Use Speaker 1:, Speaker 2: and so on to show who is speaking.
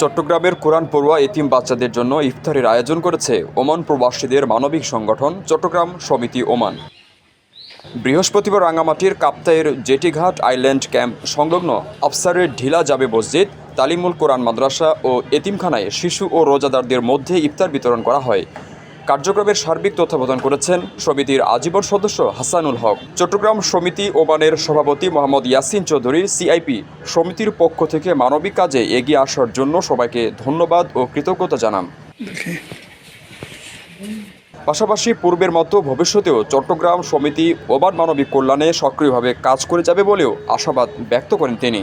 Speaker 1: চট্টগ্রামের কোরআন পড়ুয়া এতিম বাচ্চাদের জন্য ইফতারের আয়োজন করেছে ওমান প্রবাসীদের মানবিক সংগঠন চট্টগ্রাম সমিতি ওমান। বৃহস্পতিবার রাঙামাটির কাপ্তাইয়ের জেটিঘাট আইল্যান্ড ক্যাম্প সংলগ্ন আফসারের ঢিলা যাবে মসজিদ, তালিমুল কোরআন মাদ্রাসা ও এতিমখানায় শিশু ও রোজাদারদের মধ্যে ইফতার বিতরণ করা হয়। কার্যক্রমের সার্বিক তত্ত্বাবধান করেছেন সমিতির আজীবন সদস্য হাসানুল হক। চট্টগ্রাম সমিতি ওমানের সভাপতি মোহাম্মদ ইয়াসিন চৌধুরী সিআইপি সমিতির পক্ষ থেকে মানবিক কাজে এগিয়ে আসার জন্য সবাইকে ধন্যবাদ ও কৃতজ্ঞতা জানান। পাশাপাশি পূর্বের মতো ভবিষ্যতেও চট্টগ্রাম সমিতি ওমান মানবিক কল্যাণে সক্রিয়ভাবে কাজ করে যাবে বলেও আশাবাদ ব্যক্ত করেন তিনি।